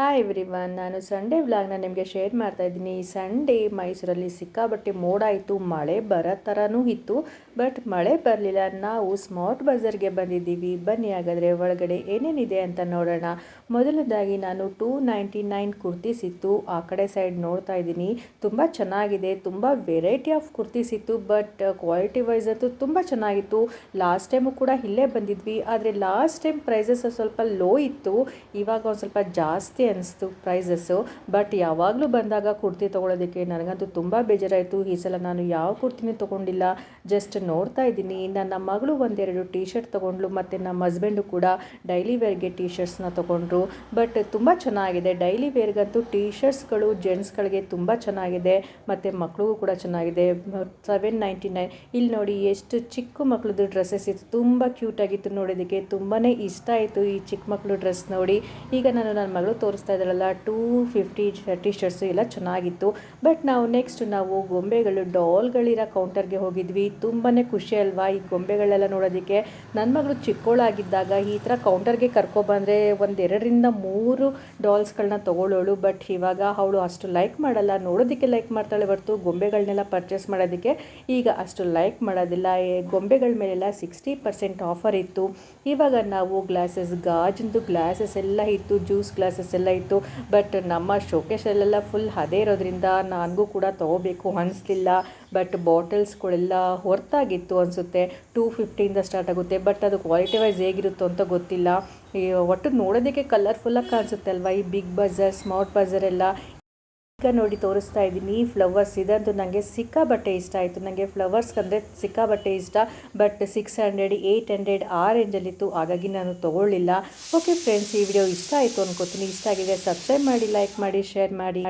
Hi every one ನಾನು Sunday ವ್ಲಾಗ್ನ ನಿಮಗೆ ಶೇರ್ ಮಾಡ್ತಾ ಇದ್ದೀನಿ. ಸಂಡೇ ಮೈಸೂರಲ್ಲಿ ಸಿಕ್ಕಾಬಟ್ಟೆ ಮೋಡ ಇತ್ತು, ಮಳೆ ಬರೋ ಥರನೂ ಇತ್ತು ಬಟ್ ಮಳೆ ಬರಲಿಲ್ಲ. ನಾವು ಸ್ಮಾರ್ಟ್ ಬಜಾರ್ಗೆ ಬಂದಿದ್ದೀವಿ. ಬನ್ನಿ ಹಾಗಾದರೆ ಒಳಗಡೆ ಏನೇನಿದೆ ಅಂತ ನೋಡೋಣ. ಮೊದಲನೇದಾಗಿ ನಾನು ಟೂ ನೈಂಟಿ ನೈನ್ ಕುರ್ತೀಸ್ ಇತ್ತು. ಆ ಕಡೆ ಸೈಡ್ ನೋಡ್ತಾ ಇದ್ದೀನಿ. ತುಂಬ ಚೆನ್ನಾಗಿದೆ. ತುಂಬ ವೆರೈಟಿ ಆಫ್ ಕುರ್ತೀಸ್ ಇತ್ತು ಬಟ್ ಕ್ವಾಲಿಟಿ ವೈಸ್ ಅಂತೂ ತುಂಬ ಚೆನ್ನಾಗಿತ್ತು. ಲಾಸ್ಟ್ ಟೈಮು ಕೂಡ ಇಲ್ಲೇ ಬಂದಿದ್ವಿ, ಆದರೆ ಲಾಸ್ಟ್ ಟೈಮ್ ಪ್ರೈಸಸ್ ಸ್ವಲ್ಪ ಲೋ ಇತ್ತು. ಇವಾಗ ಒಂದು ಸ್ವಲ್ಪ ಜಾಸ್ತಿ ಅನಿಸ್ತು ಪ್ರೈಸಸ್ಸು ಬಟ್ ಯಾವಾಗಲೂ ಬಂದಾಗ ಕುರ್ತಿ ತೊಗೊಳೋದಕ್ಕೆ ನನಗಂತೂ ತುಂಬ ಬೇಜಾರಾಯಿತು. ಈ ಸಲ ನಾನು ಯಾವ ಕುರ್ತಿನೂ ತೊಗೊಂಡಿಲ್ಲ. ಜಸ್ಟ್ ನೋಡ್ತಾ ಇದ್ದೀನಿ. ನನ್ನ ಮಗಳು ಒಂದೆರಡು ಟೀ ಶರ್ಟ್ ತೊಗೊಂಡ್ಲು ಮತ್ತು ನಮ್ಮ ಹಸ್ಬೆಂಡು ಕೂಡ ಡೈಲಿ ವೇರ್ಗೆ ಟೀ ಶರ್ಟ್ಸ್ನ ತೊಗೊಂಡ್ರು. ಬಟ್ ತುಂಬ ಚೆನ್ನಾಗಿದೆ. ಡೈಲಿ ವೇರ್ಗಂತೂ ಟೀ ಶರ್ಟ್ಸ್ಗಳು ಜೆಂಟ್ಸ್ಗಳಿಗೆ ತುಂಬ ಚೆನ್ನಾಗಿದೆ. ಮತ್ತು ಮಕ್ಕಳಿಗೂ ಕೂಡ ಚೆನ್ನಾಗಿದೆ. ಸೆವೆನ್ ನೈಂಟಿ ನೈನ್ ಇಲ್ಲಿ ನೋಡಿ ಎಷ್ಟು ಚಿಕ್ಕ ಮಕ್ಕಳದ್ದು ಡ್ರೆಸ್ಸಸ್ ಇತ್ತು. ತುಂಬ ಕ್ಯೂಟಾಗಿತ್ತು ನೋಡೋದಕ್ಕೆ. ತುಂಬಾ ಇಷ್ಟ ಆಯಿತು ಈ ಚಿಕ್ಕ ಮಕ್ಕಳು ಡ್ರೆಸ್ ನೋಡಿ. ಈಗ ನಾನು ನನ್ನ ಮಗಳು ತೋರಿಸ್ತಾ ಇದ್ದಾಳಲ್ಲ ಟೂ ಫಿಫ್ಟಿ ಟಿ ಶರ್ಟ್ಸು ಎಲ್ಲ ಚೆನ್ನಾಗಿತ್ತು. ಬಟ್ ನಾವು ನೆಕ್ಸ್ಟ್ ನಾವು ಗೊಂಬೆಗಳು ಡಾಲ್ಗಳಿರೋ ಕೌಂಟರ್ಗೆ ಹೋಗಿದ್ವಿ. ತುಂಬಾ ಖುಷಿ ಅಲ್ವಾ ಈ ಗೊಂಬೆಗಳೆಲ್ಲ ನೋಡೋದಕ್ಕೆ? ನನ್ನ ಮಗಳು ಚಿಕ್ಕೋಳಾಗಿದ್ದಾಗ ಈ ಥರ ಕೌಂಟರ್ಗೆ ಕರ್ಕೊಬಂದರೆ ಒಂದೆರಡರಿಂದ ಮೂರು ಡಾಲ್ಸ್ಗಳನ್ನ ತೊಗೊಳ್ಳೋಳು. ಬಟ್ ಇವಾಗ ಅವಳು ಅಷ್ಟು ಲೈಕ್ ಮಾಡಲ್ಲ. ನೋಡೋದಕ್ಕೆ ಲೈಕ್ ಮಾಡ್ತಾಳೆ ಹೊರತು ಗೊಂಬೆಗಳನ್ನೆಲ್ಲ ಪರ್ಚೇಸ್ ಮಾಡೋದಕ್ಕೆ. ಈಗ ಅಷ್ಟು ಲೈಕ್ ಮಾಡೋದಿಲ್ಲ. ಗೊಂಬೆಗಳ ಮೇಲೆಲ್ಲ ಸಿಕ್ಸ್ಟಿ ಪರ್ಸೆಂಟ್ ಆಫರ್ ಇತ್ತು. ಇವಾಗ ನಾವು ಗ್ಲಾಸಸ್ ಗಾಜಿಂದು ಗ್ಲಾಸಸ್ ಎಲ್ಲ ಇತ್ತು ಜ್ಯೂಸ್ ಗ್ಲಾಸಸ್ ಇತ್ತು. ಬಟ್ ನಮ್ಮ ಶೋಕೇಶಲ್ಲೆಲ್ಲ ಫುಲ್ ಅದೇ ಇರೋದ್ರಿಂದ ನನಗೂ ಕೂಡ ತೊಗೋಬೇಕು ಅನಿಸ್ಲಿಲ್ಲ. ಬಟ್ ಬಾಟಲ್ಸ್ಗಳೆಲ್ಲ ಹೊರತಾಗಿತ್ತು ಅನಿಸುತ್ತೆ. ಟೂ ಫಿಫ್ಟಿಯಿಂದ ಸ್ಟಾರ್ಟ್ ಆಗುತ್ತೆ. ಬಟ್ ಅದು ಕ್ವಾಲಿಟಿ ವೈಸ್ ಹೇಗಿರುತ್ತೋ ಅಂತ ಗೊತ್ತಿಲ್ಲ. ಒಟ್ಟು ನೋಡೋದಕ್ಕೆ ಕಲರ್ಫುಲ್ಲಾಗಿ ಕಾಣಿಸುತ್ತೆ ಅಲ್ವಾ? ಈ ಬಿಗ್ ಬಜಾರ್ ಸ್ಮಾರ್ಟ್ ಬಜರ್ ಎಲ್ಲ ಈಗ ನೋಡಿ ತೋರಿಸ್ತಾ ಇದ್ದೀನಿ. ಫ್ಲವರ್ಸ್ ಇದಂತೂ ನನಗೆ ಸಿಕ್ಕಾಬಟ್ಟೆ ಇಷ್ಟ ಆಯಿತು. ನನಗೆ ಫ್ಲವರ್ಸ್ ಅಂದರೆ ಸಿಕ್ಕಾಬಟ್ಟೆ ಇಷ್ಟ. But six hundred eight hundred ಆ ರೇಂಜಲ್ಲಿತ್ತು ಹಾಗಾಗಿ ನಾನು ತೊಗೊಳ್ಳಿಲ್ಲ. ಓಕೆ ಫ್ರೆಂಡ್ಸ್ ಈ ವಿಡಿಯೋ ಇಷ್ಟ ಆಯಿತು ಅನ್ಕೋತೀನಿ. ಇಷ್ಟ ಆಗಿದೆ ಸಬ್ಸ್ಕ್ರೈಬ್ ಮಾಡಿ ಲೈಕ್ ಮಾಡಿ ಶೇರ್ ಮಾಡಿ.